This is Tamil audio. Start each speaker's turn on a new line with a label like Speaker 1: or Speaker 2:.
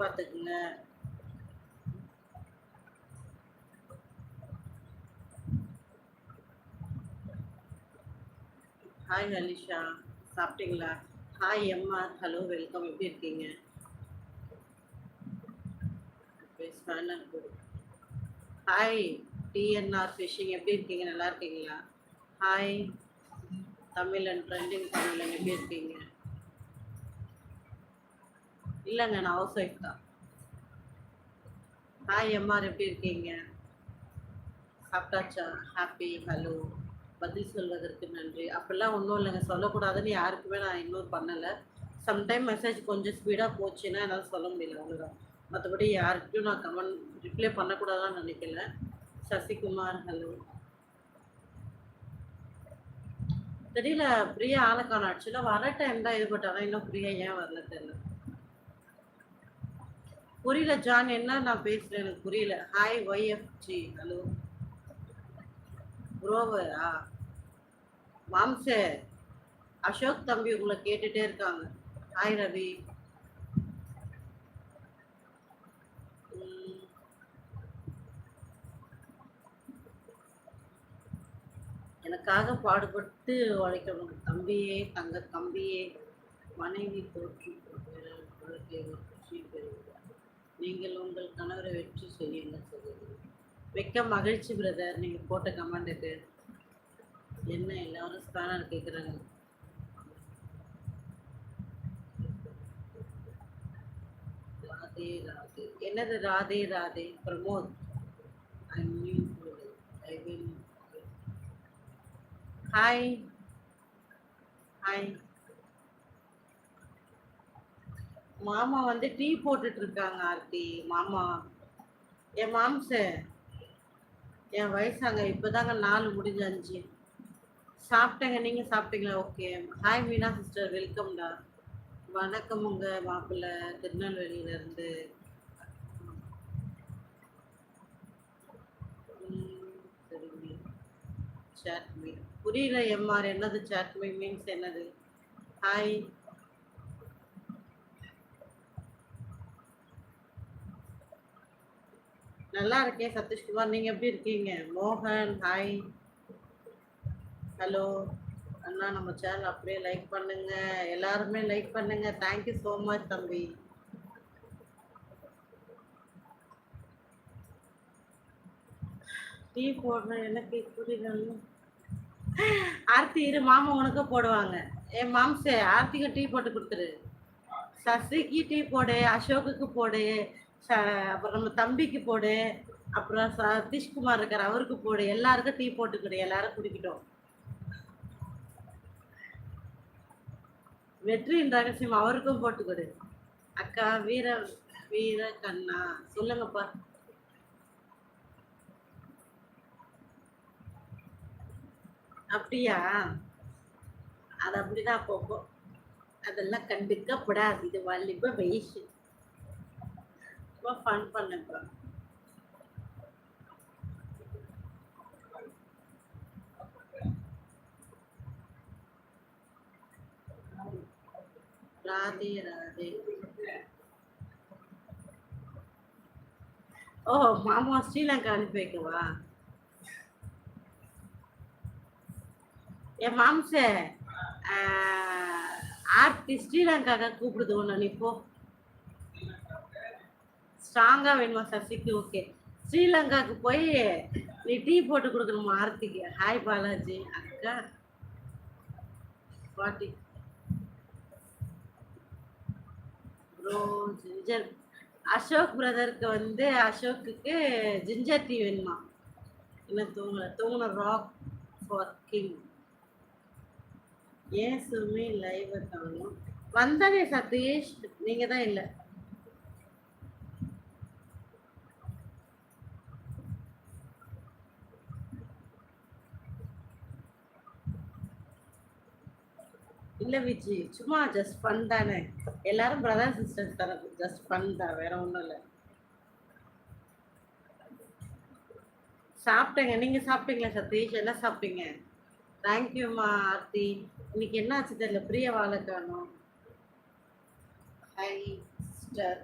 Speaker 1: பார்த்துக்குங்க ஹாய் அலிஷா சாப்பிட்டீங்களா? ஹாய் எம்ஆர் ஹலோ வெல்கம் எப்படி இருக்கீங்க? ஹாய் டிஎன்ஆர் ஃபிஷிங் எப்படி இருக்கீங்க? நல்லா இருக்கீங்களா? ஹாய் தமிழன் ட்ரெண்டிங் தமிழன். எப்படி இருக்கீங்க? இல்லைங்க நான் ஹவுஸ் ஒய்ஃப் தான். ஹாய் எம்ஆர் எப்படி இருக்கீங்க? சாப்பிட்டாச்சா? ஹாப்பி ஹலோ பதில் சொல்வதற்கு நன்றி. அப்படிலாம் ஒன்றும் இல்லைங்க. சொல்லக்கூடாதுன்னு யாருக்குமே நான் இன்னும் பண்ணலை. சம்டைம் மெசேஜ் கொஞ்சம் ஸ்பீடாக போச்சுன்னா என்னால் சொல்ல முடியல அவ்வளோதான் மற்றபடி யாருக்கிட்டையும் நான் கமெண்ட் ரிப்ளை பண்ணக்கூடாதான்னு நினைக்கல. சசிகுமார் ஹலோ தெரியல பிரியா ஆளக்கான ஆக்சுவலாக வர டைம் தான் இது பட்டாலும் இன்னும் பிரியா ஏன் வரல தெரியல. புரியல ஜான். என்ன நான் பேசுறேன்? எனக்கு புரியல. ஹாய் ஒய்எஃப்ஜி ஹலோ புரோவரா மாம்ச அசோக் தம்பி உங்களை கேட்டுட்டே இருக்காங்க. ஹாய் ரவி. எனக்காக பாடுபட்டு உழைக்கணும் தம்பியே தங்க தம்பியே மனைவி தோற்று வாழ்க்கை வெற்றி பெறுகிறார். நீங்கள் உங்கள் கணவரை வெற்றி செய்யுங்கள் சகோதரி. வெக்க மகிழ்ச்சி பிரதர் நீங்கள் போட்ட கமெண்ட்டுக்கு என்ன எல்லாரும் ஸ்பேனர் கேட்குறாங்க ராதே ராதே. என்னது Radhe Radhe? Pramod. I knew I will hi hi மாமா வந்து டீ போட்டுட்டு இருக்காங்க ஆர்த்தி. மாமா. என் மாம்ச என் வயசாங்க இப்போதாங்க நாலு முடிஞ்சு அஞ்சு சாப்பிட்டேங்க நீங்கள் சாப்பிட்டீங்களா? ஓகே. ஹாய் மீனா சிஸ்டர் வெல்கம்டா வணக்கம் உங்கள் மாப்பிள்ளை. திருநெல்வேலியிலேருந்து. சரிங்க சாட் புரியல எம்ஆர் என்னது சாட் மீன்ஸ் என்னது? ஹாய் நல்லா இருக்கேன் சதீஷ்குமார் நீங்க எப்படி இருக்கீங்க? மோகன் ஹாய் ஹலோ அண்ணா நம்ம சேனல் அப்படியே லைக் பண்ணுங்க. எல்லாருமே லைக் பண்ணுங்க. தேங்க்யூ ஸோ மச் தம்பி. டீ போடுறேன். எனக்கு புரியல. ஆர்த்தி இரு. மாமா உனக்கு போடுவாங்க. ஏ மாம்சே ஆர்த்திக்கு டீ போட்டு கொடுத்துரு. சசிக்கு டீ போடு அசோக்குக்கு போடு. அப்புறம் நம்ம தம்பிக்கு போடு. அப்புறம் சதீஷ்குமார் இருக்கார் அவருக்கு போடு. எல்லாருக்கும் டீ போட்டுக்கிடு எல்லாரும் குடிக்கிட்டோம். வெற்றியின் ரகசியம் அவருக்கும் போட்டுக்கொடு அக்கா வீர வீர கண்ணா சொல்லுங்கப்பா. அப்படியா? அது அப்படிதான் போகும் அதெல்லாம் கண்டுக்கப்படாது. இது வாலிப வயசு ரொம்ப ஃபன் பண்ணப்பா ராதே ராதே. ஓ மாமா ஸ்ரீலங்கா அனுப்பி வைக்கவா? என் மாம்ச ஆஹ், ஆர்த்தி ஸ்ரீலங்காக கூப்பிடுது ஒன்று நீ போ. ஸ்ட்ராங்காக வேணுமா சசிக்கு? ஓகே ஸ்ரீலங்காவுக்கு போய் நீ டீ போட்டு கொடுக்கணுமா ஆர்த்திக்கு? ஹாய் பாலாஜி. அக்கா. பாட்டி. ப்ரோ ஜிஞ்சர் அசோக் பிரதருக்கு வந்து அசோக்குக்கு ஜிஞ்சர் டீ வேணுமா? இன்னும் தூங்கல தூங்கின ராக் ஃபார் கிங் ஏன் சுமி லைவ் காணும்? வந்தானே சதீஷ். நீங்கள் தான் இல்லை. இல்ல விஜி சும்மா ஜஸ்ட் ஃபன் தானே. எல்லாரும் பிரதர் சிஸ்டர்ஸ் தானே ஜஸ்ட் ஃபன் தான் வேற ஒன்றும் இல்லை. சாப்பிட்டேங்க. நீங்க சாப்பிட்டீங்களா சதீஷ்? என்ன சாப்பிட்டீங்க? தேங்க்யூம்மா ஆர்த்தி. இன்னைக்கு என்ன ஆச்சு தெரியல? பிரிய வாழை காணும். High sister